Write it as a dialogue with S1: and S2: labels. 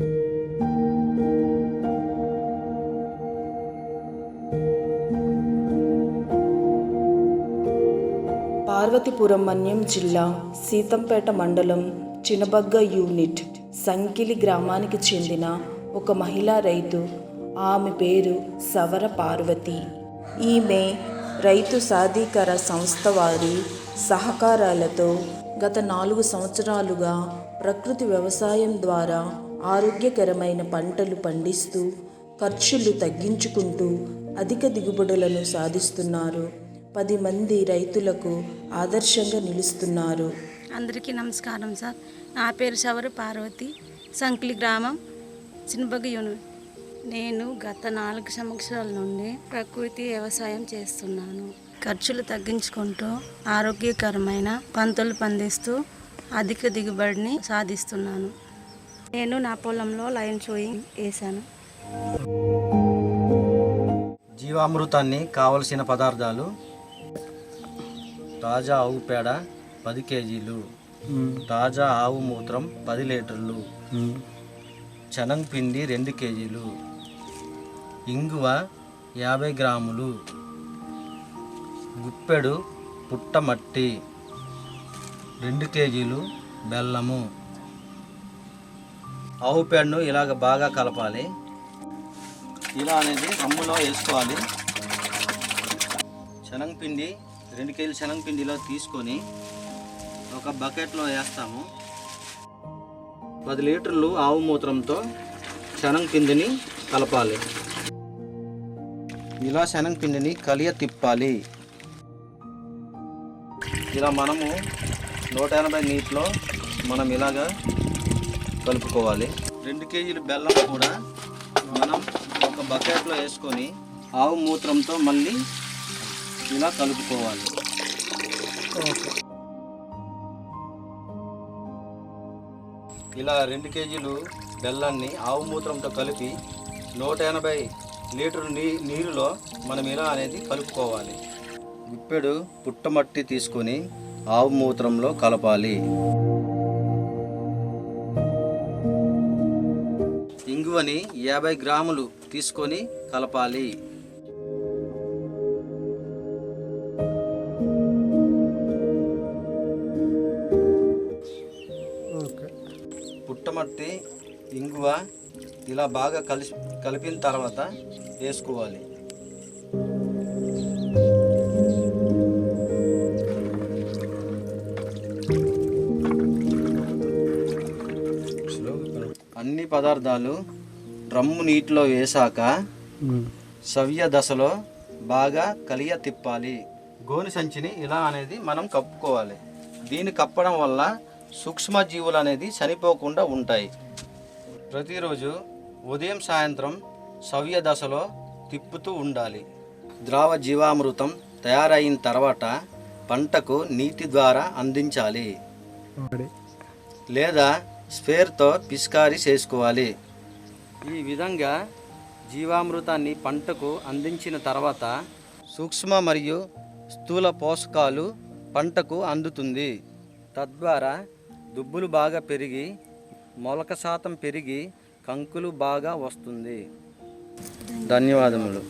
S1: పార్వతీపురం మన్యం జిల్లా సీతంపేట మండలం చినబగ్గ యూనిట్ సంకిలి గ్రామానికి చెందిన ఒక మహిళా రైతు. ఆమె పేరు సవర పార్వతి. ఈమె రైతు సాధికార సంస్థ వారి సహకారాలతో గత నాలుగు సంవత్సరాలుగా ప్రకృతి వ్యవసాయం ద్వారా ఆరోగ్యకరమైన పంటలు పండిస్తూ ఖర్చులు తగ్గించుకుంటూ అధిక దిగుబడులను సాధిస్తున్నారు. పది మంది రైతులకు ఆదర్శంగా నిలుస్తున్నారు.
S2: అందరికీ నమస్కారం సార్. నా పేరు శవరు పార్వతి సంకిలి గ్రామం చిన్నబగ్గ యూనిట్ నేను గత నాలుగు సంవత్సరాల నుండి ప్రకృతి వ్యవసాయం చేస్తున్నాను. ఖర్చులు తగ్గించుకుంటూ ఆరోగ్యకరమైన పంటలు పండిస్తూ అధిక దిగుబడిని సాధిస్తున్నాను. నేను నా పొలంలో లైన్ షోయింగ్ వేశాను
S3: జీవామృతాన్ని కావలసిన పదార్థాలు తాజా ఆవు పేడ పది కేజీలు తాజా ఆవు మూత్రం పది లీటర్లు చనం పిండి రెండు కేజీలు ఇంగువ యాభై గ్రాములు గుప్పెడు పుట్టమట్టి రెండు కేజీలు బెల్లము ఆవు పేడను ఇలాగ బాగా కలపాలి. ఇలా అనేది రమ్ములో వేసుకోవాలి. శనగపిండి రెండు కేజీలు శనగపిండి ఇలా తీసుకొని ఒక బకెట్లో వేస్తాము. పది లీటర్లు ఆవు మూత్రంతో శనగపిండిని కలపాలి. ఇలా శనగపిండిని కలియ తిప్పాలి. ఇలా మనము నూట ఎనభై నీటిలో మనం ఇలాగా కలుపుకోవాలి. రెండు కేజీలు బెల్లం కూడా మనం ఒక బకెట్లో వేసుకొని ఆవు మూత్రంతో మళ్ళీ ఇలా కలుపుకోవాలి. ఇలా రెండు కేజీలు బెల్లాన్ని ఆవు మూత్రంతో కలిపి నూట ఎనభై లీటర్ నీ నీరులో మనం ఇలా అనేది కలుపుకోవాలి. గుప్పెడు పుట్టమట్టి తీసుకొని ఆవు మూత్రంలో కలపాలి. ఇంగువని యాభై గ్రాములు తీసుకొని కలపాలి. పుట్టమట్టి ఇంగువ ఇలా బాగా కలిసి కలిపిన తర్వాత వేసుకోవాలి. అన్ని పదార్థాలు డ్రమ్ము నీటిలో వేసాక సవ్య దశలో బాగా కలియ తిప్పాలి. గోని సంచిని ఇలా అనేది మనం కప్పుకోవాలి. దీన్ని కప్పడం వల్ల సూక్ష్మజీవులు అనేది చనిపోకుండా ఉంటాయి. ప్రతిరోజు ఉదయం సాయంత్రం సవ్య దశలో తిప్పుతూ ఉండాలి. ద్రావ జీవామృతం తయారైన తర్వాత పంటకు నీటి ద్వారా అందించాలి. లేదా స్పేర్తో పిస్కారీ చేసుకోవాలి. ఈ విధంగా జీవామృతాన్ని పంటకు అందించిన తర్వాత సూక్ష్మ మరియు స్థూల పోషకాలు పంటకు అందుతుంది. తద్వారా దుబ్బులు బాగా పెరిగి మొలక శాతం పెరిగి కంకులు బాగా వస్తుంది. ధన్యవాదములు.